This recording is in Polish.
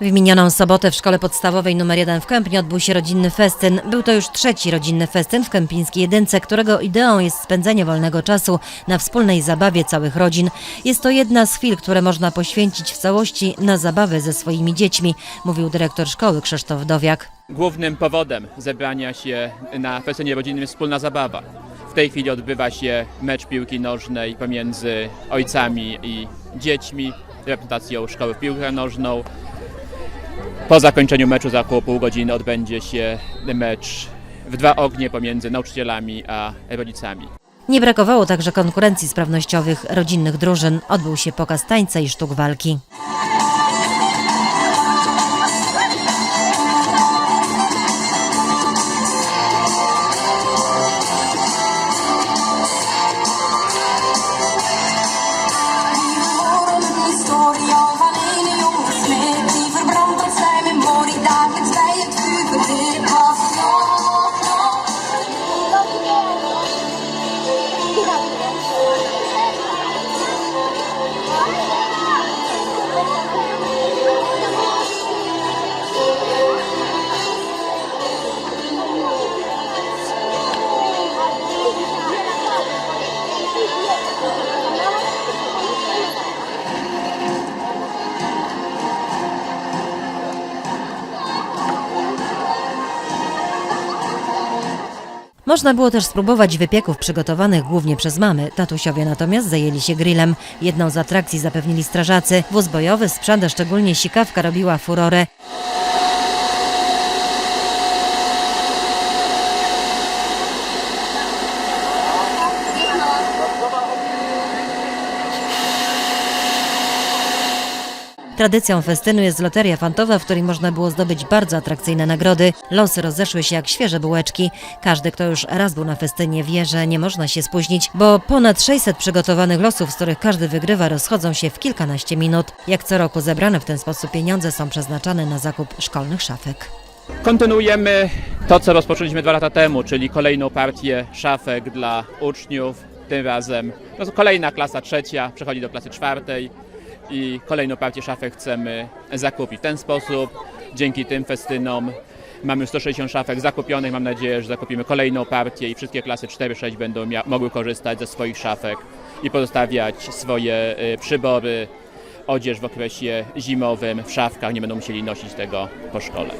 W minioną sobotę w szkole podstawowej nr 1 w Kępnie odbył się rodzinny festyn. Był to już trzeci rodzinny festyn w Kępińskiej Jedynce, którego ideą jest spędzenie wolnego czasu na wspólnej zabawie całych rodzin. Jest to jedna z chwil, które można poświęcić w całości na zabawę ze swoimi dziećmi, mówił dyrektor szkoły Krzysztof Dowiak. Głównym powodem zebrania się na festynie rodzinnym jest wspólna zabawa. W tej chwili odbywa się mecz piłki nożnej pomiędzy ojcami i dziećmi, reprezentacją szkoły w piłkę nożną. Po zakończeniu meczu za około pół godziny odbędzie się mecz w dwa ognie pomiędzy nauczycielami a rodzicami. Nie brakowało także konkurencji sprawnościowych rodzinnych drużyn. Odbył się pokaz tańca i sztuk walki. Można było też spróbować wypieków przygotowanych głównie przez mamy. Tatusiowie natomiast zajęli się grillem. Jedną z atrakcji zapewnili strażacy. Wóz bojowy, sprzęt, a szczególnie sikawka robiła furorę. Tradycją festynu jest loteria fantowa, w której można było zdobyć bardzo atrakcyjne nagrody. Losy rozeszły się jak świeże bułeczki. Każdy, kto już raz był na festynie, wie, że nie można się spóźnić, bo ponad 600 przygotowanych losów, z których każdy wygrywa, rozchodzą się w kilkanaście minut. Jak co roku zebrane w ten sposób pieniądze są przeznaczane na zakup szkolnych szafek. Kontynuujemy to, co rozpoczęliśmy dwa lata temu, czyli kolejną partię szafek dla uczniów. Tym razem to kolejna klasa trzecia przechodzi do klasy czwartej i kolejną partię szafek chcemy zakupić. W ten sposób, dzięki tym festynom, mamy już 160 szafek zakupionych. Mam nadzieję, że zakupimy kolejną partię i wszystkie klasy 4-6 będą mogły korzystać ze swoich szafek i pozostawiać swoje y, przybory, odzież w okresie zimowym w szafkach. Nie będą musieli nosić tego po szkole.